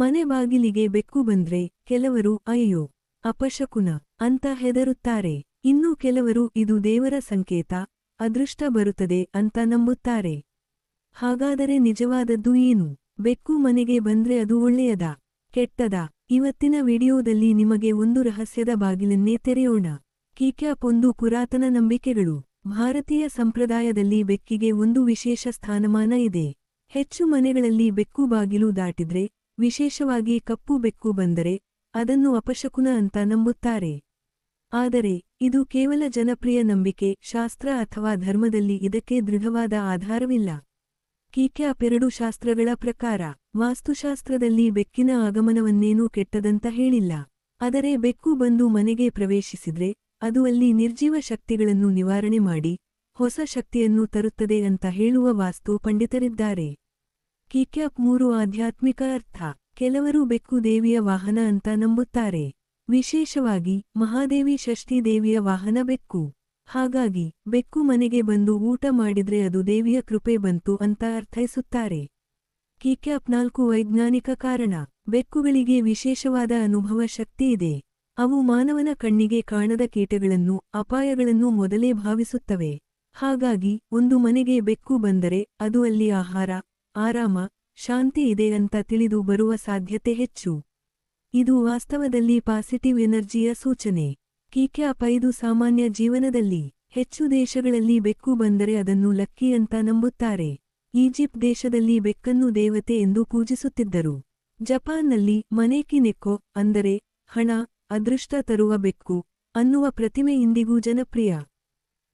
ಮನೆ ಬಾಗಿಲಿಗೆ ಬೆಕ್ಕು ಬಂದ್ರೆ ಕೆಲವರು, ಅಯ್ಯೋ, ಅಪಶಕುನ ಅಂತ ಹೆದರುತ್ತಾರೆ. ಇನ್ನು ಕೆಲವರು, ಇದು ದೇವರ ಸಂಕೇತ, ಅದೃಷ್ಟ ಬರುತ್ತದೆ ಅಂತ ನಂಬುತ್ತಾರೆ. ಹಾಗಾದರೆ ನಿಜವಾದದ್ದು ಏನು? ಬೆಕ್ಕು ಮನೆಗೆ ಬಂದ್ರೆ ಅದು ಒಳ್ಳೆಯದ? ಕೆಟ್ಟದ? ಇವತ್ತಿನ ವಿಡಿಯೋದಲ್ಲಿ ನಿಮಗೆ ಒಂದು ರಹಸ್ಯದ ಬಾಗಿಲನ್ನೇ ತೆರೆಯೋಣ. ಕೀಕ್ಯಾಪ್ ಒಂದು ಪುರಾತನ ನಂಬಿಕೆಗಳು. ಭಾರತೀಯ ಸಂಪ್ರದಾಯದಲ್ಲಿ ಬೆಕ್ಕಿಗೆ ಒಂದು ವಿಶೇಷ ಸ್ಥಾನಮಾನ ಇದೆ. ಹೆಚ್ಚು ಮನೆಗಳಲ್ಲಿ ಬೆಕ್ಕು ಬಾಗಿಲು ದಾಟಿದ್ರೆ ವಿಶೇಷವಾಗಿ ಕಪ್ಪು ಬೆಕ್ಕು ಬಂದರೆ ಅದನ್ನು ಅಪಶಕುನ ಅಂತ ನಂಬುತ್ತಾರೆ. ಆದರೆ ಇದು ಕೇವಲ ಜನಪ್ರಿಯ ನಂಬಿಕೆ, ಶಾಸ್ತ್ರ ಅಥವಾ ಧರ್ಮದಲ್ಲಿ ಇದಕ್ಕೆ ದೃಢವಾದ ಆಧಾರವಿಲ್ಲ. ಕೀಕ್ಯಾಪೆರಡು ಶಾಸ್ತ್ರಗಳ ಪ್ರಕಾರ, ವಾಸ್ತುಶಾಸ್ತ್ರದಲ್ಲಿ ಬೆಕ್ಕಿನ ಆಗಮನವನ್ನೇನೂ ಕೆಟ್ಟದಂತ ಹೇಳಿಲ್ಲ. ಆದರೆ ಬೆಕ್ಕು ಬಂದು ಮನೆಗೆ ಪ್ರವೇಶಿಸಿದ್ರೆ, ಅದು ಅಲ್ಲಿ ನಿರ್ಜೀವ ಶಕ್ತಿಗಳನ್ನು ನಿವಾರಣೆ ಮಾಡಿ, ಹೊಸ ಶಕ್ತಿಯನ್ನು ತರುತ್ತದೆ ಅಂತ ಹೇಳುವ ವಾಸ್ತು ಪಂಡಿತರಿದ್ದಾರೆ ಕೀಕ್ಯಾಪ್ ಮೂರು ಆಧ್ಯಾತ್ಮಿಕ ಅರ್ಥ. ಕೆಲವರು ಬೆಕ್ಕು ದೇವಿಯ ವಾಹನ ಅಂತ ನಂಬುತ್ತಾರೆ. ವಿಶೇಷವಾಗಿ ಮಹಾದೇವಿ ಷಷ್ಠಿ ದೇವಿಯ ವಾಹನ ಬೆಕ್ಕು. ಹಾಗಾಗಿ ಬೆಕ್ಕು ಮನೆಗೆ ಬಂದು ಊಟ ಮಾಡಿದ್ರೆ ಅದು ದೇವಿಯ ಕೃಪೆ ಬಂತು ಅಂತ ಅರ್ಥೈಸುತ್ತಾರೆ. ಕಿಕ್ಯಾಪ್ ನಾಲ್ಕು ವೈಜ್ಞಾನಿಕ ಕಾರಣ. ಬೆಕ್ಕುಗಳಿಗೆ ವಿಶೇಷವಾದ ಅನುಭವ ಶಕ್ತಿ ಇದೆ. ಅವು ಮಾನವನ ಕಣ್ಣಿಗೆ ಕಾಣದ ಕೀಟಗಳನ್ನು, ಅಪಾಯಗಳನ್ನು ಮೊದಲೇ ಭಾವಿಸುತ್ತವೆ. ಹಾಗಾಗಿ ಒಂದು ಮನೆಗೆ ಬೆಕ್ಕು ಬಂದರೆ ಅದು ಅಲ್ಲಿ ಆಹಾರ, ಆರಾಮ ಶಾಂತಿ ಇದೆ ಅಂತ ತಿಳಿದು ಬರುವ ಸಾಧ್ಯತೆ ಹೆಚ್ಚು. ಇದು ವಾಸ್ತವದಲ್ಲಿ ಪಾಸಿಟಿವ್ ಎನರ್ಜಿಯ ಸೂಚನೆ. ಕೀಕ್ಯಾಪ್ ಐದು ಸಾಮಾನ್ಯ ಜೀವನದಲ್ಲಿ ಹೆಚ್ಚು ದೇಶಗಳಲ್ಲಿ ಬೆಕ್ಕು ಬಂದರೆ ಅದನ್ನು ಲಕ್ಕಿ ಅಂತ ನಂಬುತ್ತಾರೆ. ಈಜಿಪ್ಟ್ ದೇಶದಲ್ಲಿ ಬೆಕ್ಕನ್ನು ದೇವತೆ ಎಂದು ಪೂಜಿಸುತ್ತಿದ್ದರು. ಜಪಾನ್ನಲ್ಲಿ ಮನೇಕಿ ನೆಕ್ಕೊ ಅಂದರೆ ಹಣ, ಅದೃಷ್ಟ ತರುವ ಬೆಕ್ಕು ಅನ್ನುವ ಪ್ರತಿಮೆ ಇಂದಿಗೂ ಜನಪ್ರಿಯ.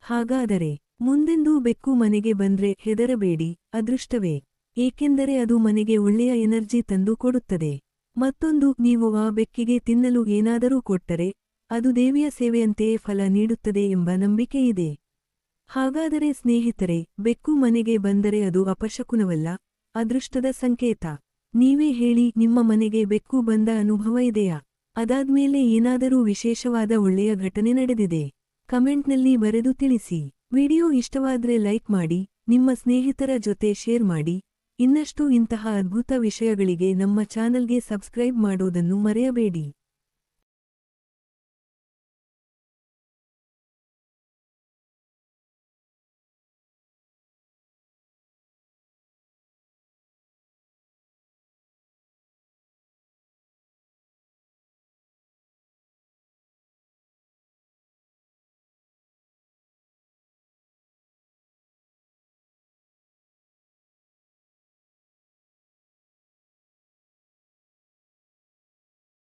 ಹಾಗಾದರೆ ಮುಂದೆಂದೂ ಬೆಕ್ಕು ಮನೆಗೆ ಬಂದ್ರೆ ಹೆದರಬೇಡಿ, ಅದೃಷ್ಟವೇ. ಏಕೆಂದರೆ ಅದು ಮನೆಗೆ ಒಳ್ಳೆಯ ಎನರ್ಜಿ ತಂದು ಕೊಡುತ್ತದೆ. ಮತ್ತೊಂದು, ನೀವು ಆ ಬೆಕ್ಕಿಗೆ ತಿನ್ನಲು ಏನಾದರೂ ಕೊಟ್ಟರೆ, ಅದು ದೇವಿಯ ಸೇವೆಯಂತೆಯೇ ಫಲ ನೀಡುತ್ತದೆ ಎಂಬ ನಂಬಿಕೆ ಇದೆ ಹಾಗಾದರೆ ಸ್ನೇಹಿತರೆ, ಬೆಕ್ಕು ಮನೆಗೆ ಬಂದರೆ ಅದು ಅಪಶಕುನವಲ್ಲ, ಅದೃಷ್ಟದ ಸಂಕೇತ. ನೀವೇ ಹೇಳಿ, ನಿಮ್ಮ ಮನೆಗೆ ಬೆಕ್ಕು ಬಂದ ಅನುಭವ ಇದೆಯಾ? ಅದಾದ್ಮೇಲೆ ಏನಾದರೂ ವಿಶೇಷವಾದ ಒಳ್ಳೆಯ ಘಟನೆ ನಡೆದಿದೆ? ಕಮೆಂಟ್ನಲ್ಲಿ ಬರೆದು ತಿಳಿಸಿ. ವಿಡಿಯೋ ಇಷ್ಟವಾದ್ರೆ ಲೈಕ್ ಮಾಡಿ, ನಿಮ್ಮ ಸ್ನೇಹಿತರ ಜೊತೆ ಶೇರ್ ಮಾಡಿ. ಇನ್ನಷ್ಟು ಇಂತಹ ಅದ್ಭುತ ವಿಷಯಗಳಿಗೆ ನಮ್ಮ ಚಾನಲ್ಗೆ ಸಬ್ಸ್ಕ್ರೈಬ್ ಮಾಡೋದನ್ನು ಮರೆಯಬೇಡಿ.